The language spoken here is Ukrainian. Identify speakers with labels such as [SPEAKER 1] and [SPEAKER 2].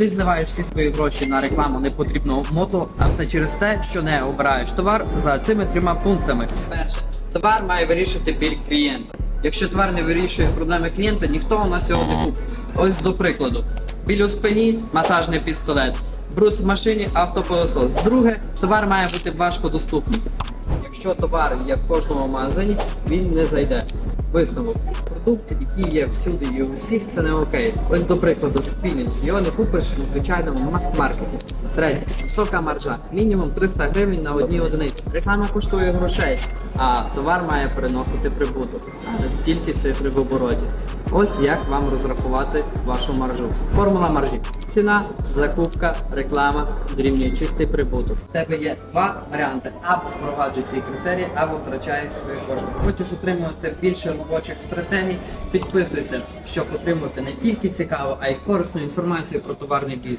[SPEAKER 1] Ти зливаєш всі свої гроші на рекламу непотрібного моту, а все через те, що не обираєш товар за цими трьома пунктами. Перше, товар має вирішити біль клієнта. Якщо товар не вирішує проблеми клієнта, ніхто у нас його не купить. Ось до прикладу: біль у спині, масажний пістолет, бруд в машині, автопилосос. Друге, товар має бути важко доступним. Якщо товар є в кожному магазині, він не зайде. Висновок. Продукт, який є всюди і у всіх, це не окей. Ось до прикладу, спінінг. Його не купиш в звичайному маст-маркеті. Третє. Висока маржа. Мінімум 300 гривень на одній одиниці. Реклама коштує грошей, а товар має приносити прибуток, а не тільки цифри в обороті. Ось як вам розрахувати вашу маржу. Формула маржі. Ціна, закупка, реклама дорівнює чистий прибуток. У тебе є два варіанти: або впроваджуй ці критерії, або втрачаєш свої кошти. Хочеш отримувати більше робочих стратегій? Підписуйся, щоб отримувати не тільки цікаву, а й корисну інформацію про товарний бізнес.